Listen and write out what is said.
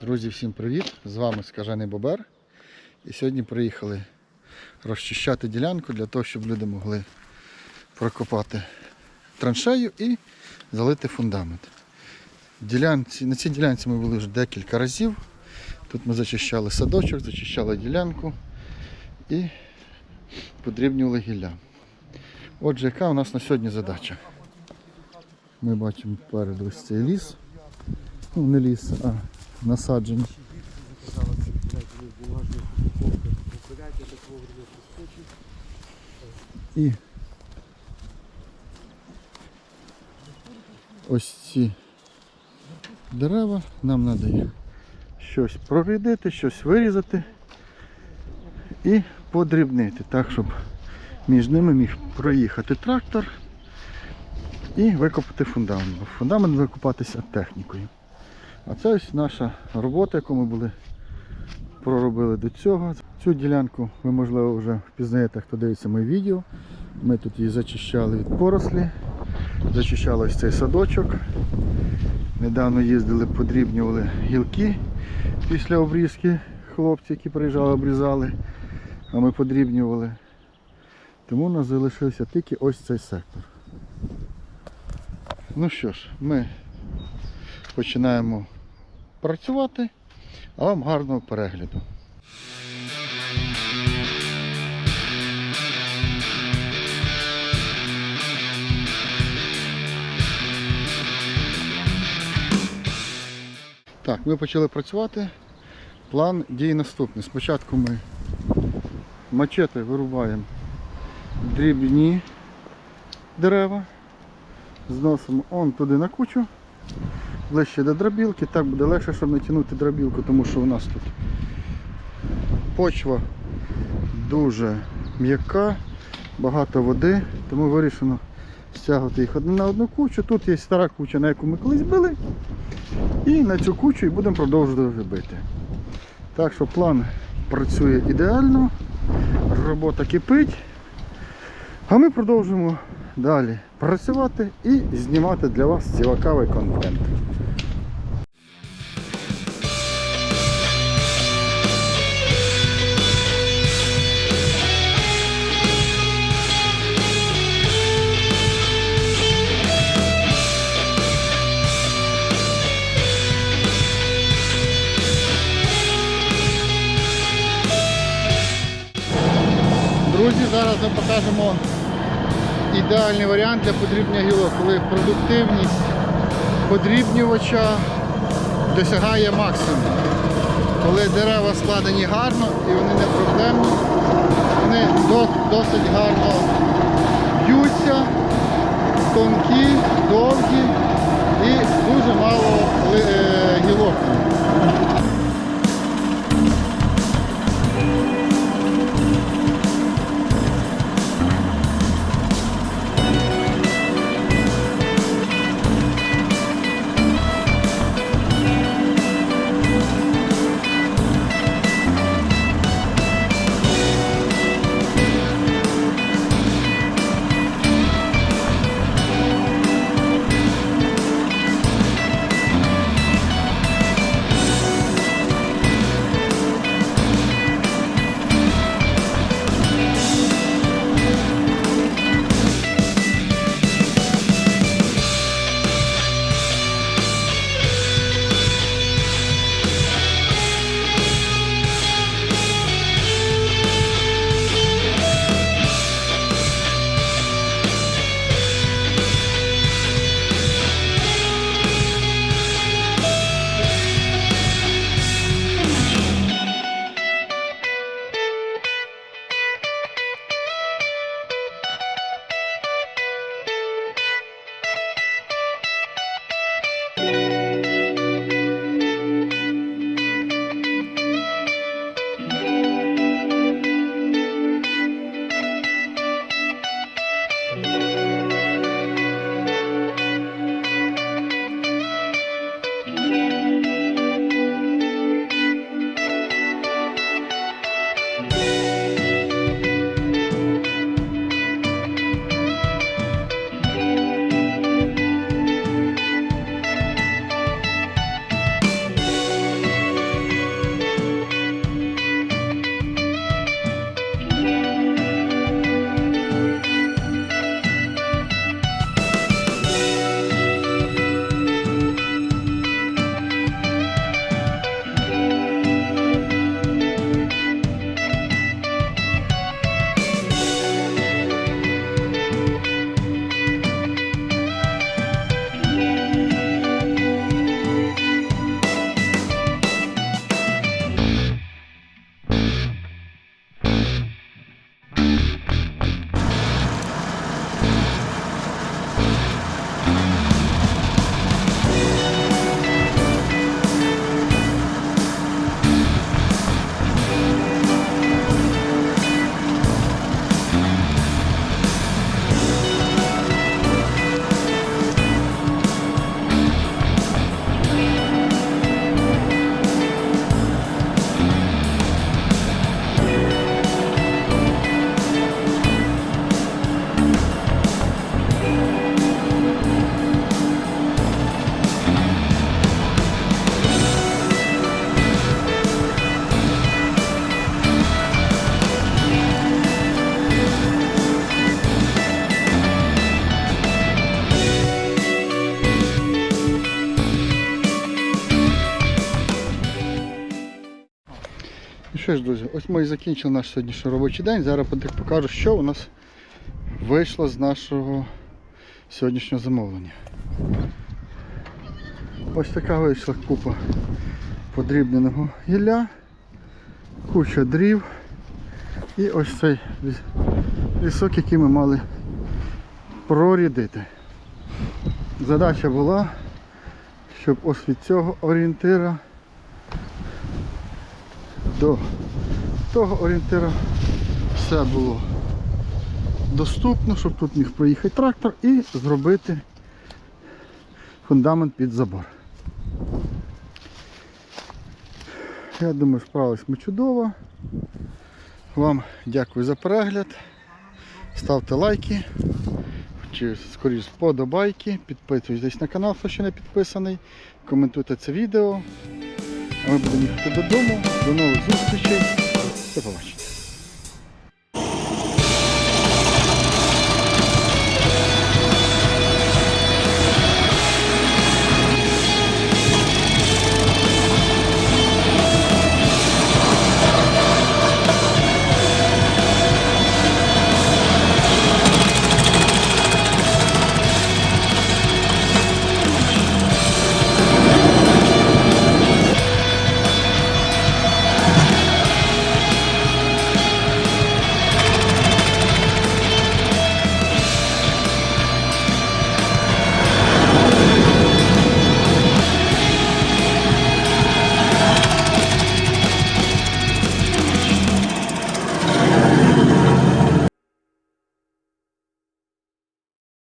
Друзі, всім привіт! З вами Скажений Бобер. І сьогодні приїхали розчищати ділянку для того, щоб люди могли прокопати траншею і залити фундамент. Ділянці, на цій ділянці ми були вже декілька разів. Тут ми зачищали садочок, зачищали ділянку і подрібнювали гілля. Отже, яка у нас на сьогодні задача? Ми бачимо попереду ось цей ліс. Ну, не ліс, а насадження. І ось ці дерева нам треба щось прорядити, щось вирізати і подрібнити, так, щоб між ними міг проїхати трактор і викопати фундамент. Фундамент викопатися технікою. А це ось наша робота, яку ми були проробили до цього. Цю ділянку ви, можливо, вже впізнаєте, хто дивиться моє відео. Ми тут її зачищали від порослі, зачищали ось цей садочок. Недавно їздили, подрібнювали гілки після обрізки. Хлопці, які приїжджали, обрізали, а ми подрібнювали. Тому у нас залишився тільки ось цей сектор. Ну що ж, ми починаємо працювати, а вам гарного перегляду. Так, ми почали працювати. План дій наступний. Спочатку ми мачети вирубаємо дрібні дерева, зносимо он туди на кучу, ближче до дробілки, так буде легше, щоб не тягнути дробілку, тому що у нас тут почва дуже м'яка, багато води, тому вирішено стягувати їх на одну кучу. Тут є стара куча, на яку ми колись били. І на цю кучу і будемо продовжувати бити. Так що план працює ідеально, робота кипить. А ми продовжуємо далі працювати і знімати для вас цікавий контент. Друзі, зараз ми покажемо ідеальний варіант для подрібнення гілок, коли продуктивність подрібнювача досягає максимуму. Коли дерева складені гарно і вони не проблемні, вони досить гарно б'ються, тонкі, довгі і дуже мало е, гілок. Що ж, друзі, ось ми і закінчили наш сьогоднішній робочий день. Зараз покажу, що у нас вийшло з нашого сьогоднішнього замовлення. Ось така вийшла купа подрібненого гілля, куча дрів і ось цей лісок, який ми мали прорідити. Задача була, щоб ось від цього орієнтира до того орієнтира все було доступно, щоб тут міг проїхати трактор і зробити фундамент під забор. Я думаю, справились ми чудово. Вам дякую за перегляд. Ставте лайки, чи скоріш вподобайки, підписуйтесь на канал, хто ще не підписаний, коментуйте це відео. Ми будемо їхати додому. До нових зустрічей. До побачення.